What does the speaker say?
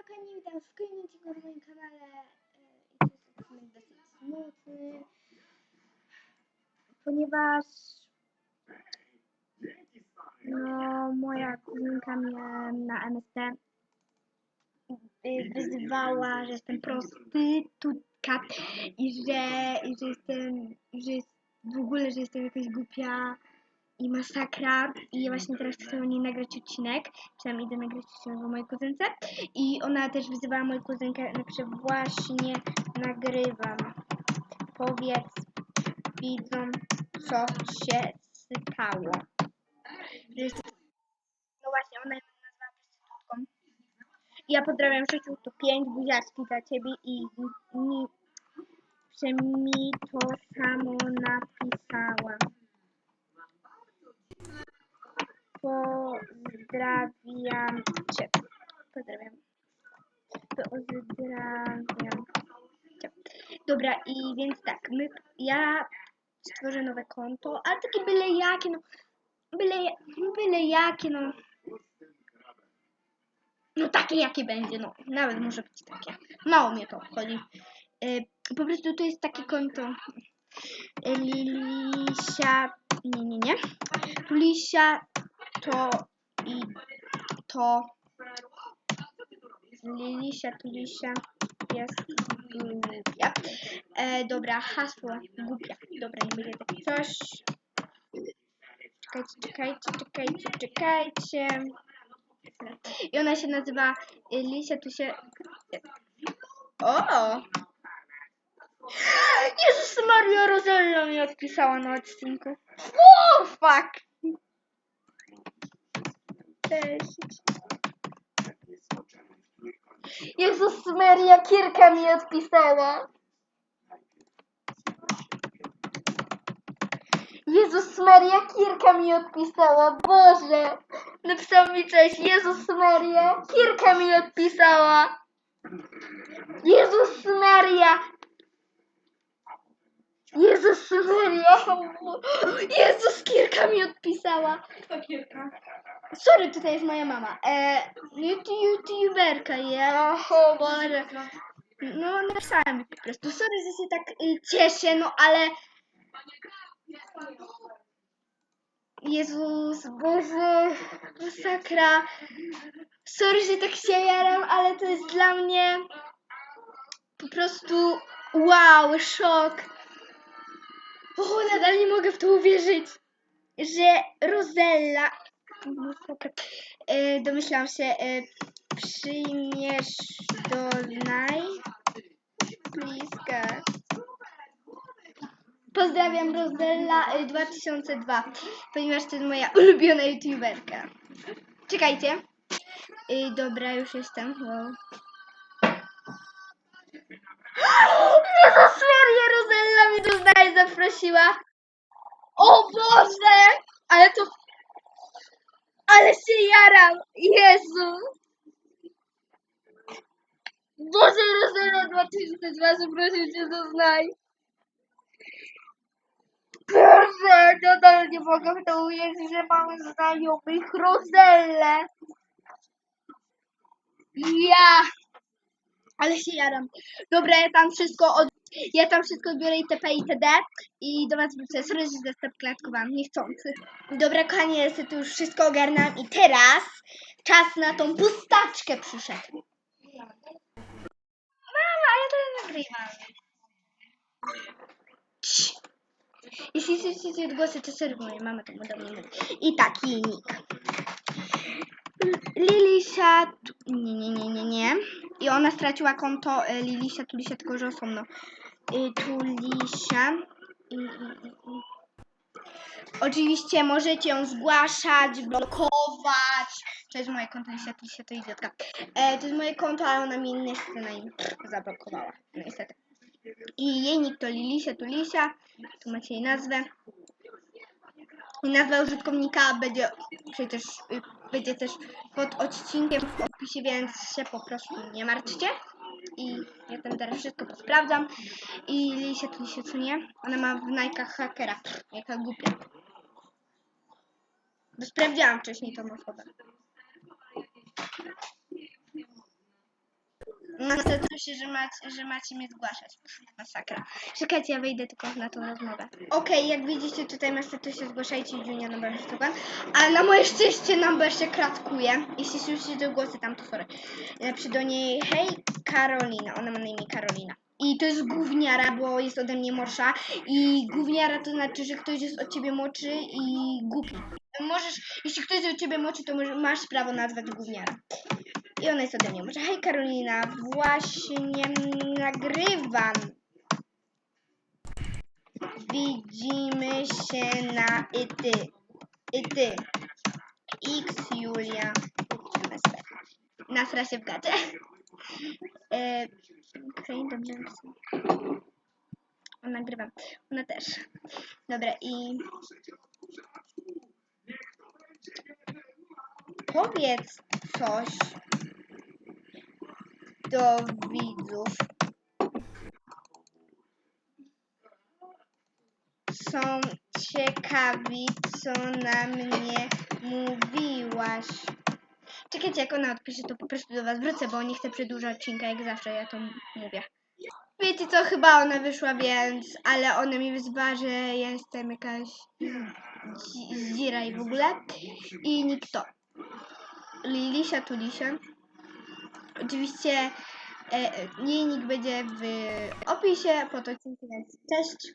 Siemka, nie witam w kolejnym odcinku na moim kanale e, i to jest odcinek dosyć smutny, ponieważ no, moja kuzynka mnie na MST y, wyzywała, że jestem prostytutka i że, i że jestem, że jest, w ogóle, że jestem jakaś głupia i masakra i właśnie teraz chcę o niej nagrać odcinek, przynajmniej idę nagrać odcinek o mojej kuzynce i ona też wyzywała moją kuzynkę, napisze właśnie nagrywam. Powiedz widzom, co się stało. Jest... No właśnie, ona mnie nazwała prostytutką. I ja pozdrawiam 6 to 5 buziaczki dla ciebie i że mi to samo napisała. Pozdrawiam cię. Pozdrawiam. Pozdrawiam cię. Dobra, i więc tak, my, ja stworzę nowe konto, ale takie byle jakie, no. Byle, byle jakie, no. No takie jakie będzie, no. Nawet może być takie. Mało mnie to obchodzi. Y, po prostu to jest takie konto. Y, Lisia. Nie, nie, nie. Tu Lisia to i to. Lilisia, Tulisia jest głupia. E, dobra, hasło głupia. Dobra, nie będzie tak coś. Czekajcie, czekajcie, czekajcie, czekajcie. I ona się nazywa Lisia, tu się... O! Jezus Maria Rosella mi odpisała na odcinku. Fuck! Cześć. Jezus Maria, Kirka mi odpisała. Jezus Maria, Kirka mi odpisała. Boże. Napisał mi cześć. Jezus Maria, Kirka mi odpisała. Jezus Maria. Jezus Maria. Jezus, Kirka mi odpisała. To kilka. Sorry, tutaj jest moja mama. E, youtu- youtuberka, ja, Boże. No, napisałem po prostu. Sorry, że się tak y, cieszę, no ale... Jezus, Boże, masakra. Sorry, że tak się jaram, ale to jest dla mnie po prostu wow, szok. O, nadal nie mogę w to uwierzyć, że Rozella E, domyślam się, e, przyjmiesz do najbliska. Pozdrawiam Rozella e, 2002, ponieważ to jest moja ulubiona youtuberka. Czekajcie. E, dobra, już jestem. Wow. Jezus Maria, Rozella mnie do zaprosiła. O Boże! Ale to ale się jaram! Jezu! Boże, Rozela 2002 zaprosił cię do znaj. Boże, nadal nie mogę w to uwierzyć, że mamy znajomych Rozelle. Ja! Ale się jaram. Dobra, ja tam wszystko od... Ja tam wszystko odbiorę itp. itd. I do was wrócę. Sorry, że zestaw klatkowałam, niechcący. Dobra, kochani, ja sobie tu już wszystko ogarnęłam i teraz czas na tą pustaczkę przyszedł. Mama, ja to nagrywam. Cii. Jeśli słyszycie odgłosy, to bo moja mama to do mnie. I taki nick. Lilisia... Nie, nie, nie, nie, nie. I ona straciła konto e, Lilisia, Tulisia, tylko że osobno. Y, Tulisia. Oczywiście możecie ją zgłaszać, blokować. To jest moje konto, Lisia, Tulisia to idiotka. E, to jest moje konto, ale ona mnie niestety na nim zablokowała. No, niestety. I jej nick to Lilisia, Tulisia. Tu macie jej nazwę. I nazwa użytkownika będzie przecież y, będzie też pod odcinkiem w opisie, więc się po prostu nie martwcie. I ja tam teraz wszystko sprawdzam. I Lisia, tu się co nie? Ona ma w najkach hakera. Jaka głupia. Bo sprawdziłam wcześniej tą osobę. Ona się, że, macie, że macie mnie zgłaszać. Masakra. Czekajcie, ja wejdę tylko na tą rozmowę. Okej, jak widzicie, tutaj statusie zgłaszajcie Junia na Bersztukan, ale na moje szczęście number się kratkuje. Jeśli słyszycie te głosy tam, to sorry. Napiszę do niej, hej Karolina, ona ma na imię Karolina. I to jest gówniara, bo jest ode mnie młodsza. I gówniara to znaczy, że ktoś jest od ciebie młodszy i głupi. Możesz, jeśli ktoś jest od ciebie młodszy, to może, masz prawo nazwać gówniara. I ona jest ode mnie młodsza. Hej Karolina, właśnie nagrywam. Widzimy się na i ty. I ty. X Julia. Nasra się w gacie. E, Okej, dobrze. O, nagrywam. Ona też. Dobra, i... Powiedz coś do widzów. Są ciekawi, co na mnie mówiłaś. Czekajcie, jak ona odpisze, to po prostu do was wrócę, bo nie chcę przedłużać odcinka, jak zawsze ja to mówię. Wiecie co, chyba ona wyszła, więc, ale ona mi wyzwała, że ja jestem jakaś zdzira i w ogóle. I nikt to. Lilisia, Tulisia. Oczywiście e, e, będzie w opisie pod odcinkiem, cześć.